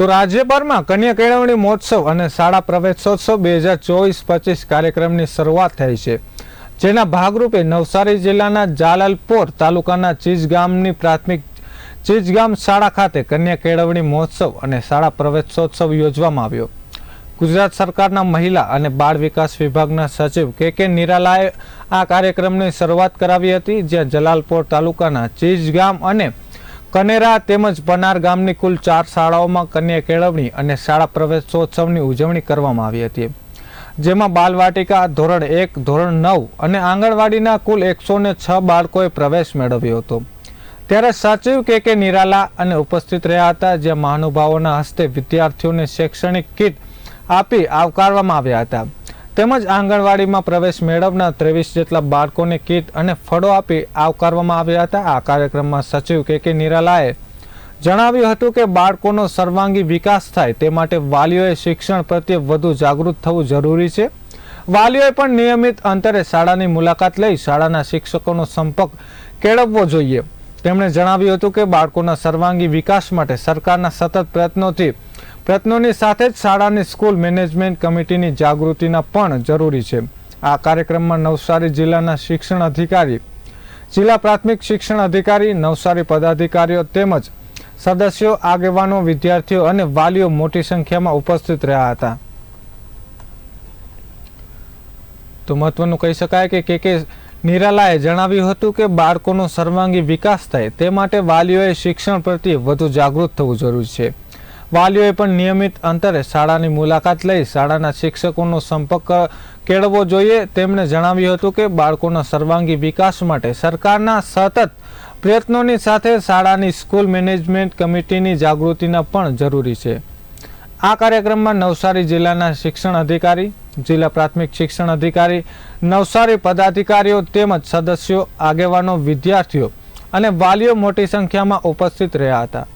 તો રાજ્યભરમાં કન્યા કેળવણી મહોત્સવ અને શાળા પ્રવેશોત્સવ બે હજાર ચોવીસ પચીસ કાર્યક્રમની શરૂઆત થઈ છે. જેના ભાગરૂપે નવસારી જિલ્લાના જાલાલપોર તાલુકાના ચીજગામની પ્રાથમિક ચીજગામ શાળા ખાતે કન્યા કેળવણી મહોત્સવ અને શાળા પ્રવેશોત્સવ યોજવામાં આવ્યો. ગુજરાત સરકારના મહિલા અને બાળ વિકાસ વિભાગના સચિવ કે કે નિરાલાએ આ કાર્યક્રમની શરૂઆત કરાવી હતી, જ્યાં જલાલપોર તાલુકાના ચીજગામ અને કનેરા તેમજ પનાર ગામની કુલ ચાર શાળાઓમાં કન્યા કેળવણી અને શાળા પ્રવેશોત્સવની ઉજવણી કરવામાં આવી હતી. જેમાં બાલવાટિકા ધોરણ એક, ધોરણ નવ અને આંગણવાડીના કુલ એકસો ને છ બાળકોએ પ્રવેશ મેળવ્યો હતો. ત્યારે સચિવ કે કે નિરાલા અને ઉપસ્થિત રહ્યા હતા, જ્યાં મહાનુભાવોના હસ્તે વિદ્યાર્થીઓને શૈક્ષણિક કીટ આપી આવકારવામાં આવ્યા હતા. તેમજ આંગણવાડીમાં પ્રવેશ મેળવનાર ત્રેવીસ જેટલા બાળકોને કીટ અને ફળો આપી આવકારવામાં આવ્યા હતા. આ કાર્યક્રમમાં સચિવ કે કે નિરાલાએ જણાવ્યું હતું કે બાળકોનો સર્વાંગી વિકાસ થાય તે માટે વાલીઓએ શિક્ષણ પ્રત્યે વધુ જાગૃત થવું જરૂરી છે. વાલીઓએ પણ નિયમિત અંતરે શાળાની મુલાકાત લઈ શાળાના શિક્ષકોનો સંપર્ક કેળવવો જોઈએ. તેમણે જણાવ્યું હતું કે બાળકોના સર્વાંગી વિકાસ માટે સરકારના સતત પ્રયત્નોથી પ્રયત્નોની સાથે જ શાળાની સ્કૂલ મેનેજમેન્ટ કમિટીની જાગૃતિના પણ જરૂરી છે. આ કાર્યક્રમમાં નવસારી જિલ્લાના શિક્ષણ અધિકારી, જિલ્લા પ્રાથમિક શિક્ષણ અધિકારી, નવસારી પદાધિકારીઓ તેમજ સદસ્યો, આગેવાનો, વિદ્યાર્થીઓ અને વાલીઓ મોટી સંખ્યામાં ઉપસ્થિત રહ્યા હતા. તો મહત્વનું કહી શકાય કે કે કે નિરાલાએ જણાવ્યું હતું કે બાળકોનો સર્વાંગી વિકાસ થાય તે માટે વાલીઓએ શિક્ષણ પ્રત્યે વધુ જાગૃત થવું જરૂરી છે. વાલીઓએ પણ નિયમિત અંતરે શાળાની મુલાકાત લઈ શાળાના શિક્ષકોનો સંપર્ક કેળવવો જોઈએ. તેમણે જણાવ્યું હતું કે બાળકોના સર્વાંગી વિકાસ માટે સરકારના સતત પ્રયત્નોની સાથે શાળાની સ્કૂલ મેનેજમેન્ટ કમિટીની જાગૃતિના પણ જરૂરી છે. આ કાર્યક્રમમાં નવસારી જિલ્લાના શિક્ષણ અધિકારી, જિલ્લા પ્રાથમિક શિક્ષણ અધિકારી, નવસારી પદાધિકારીઓ તેમજ સદસ્યો, આગેવાનો, વિદ્યાર્થીઓ અને વાલીઓ મોટી સંખ્યામાં ઉપસ્થિત રહ્યા હતા.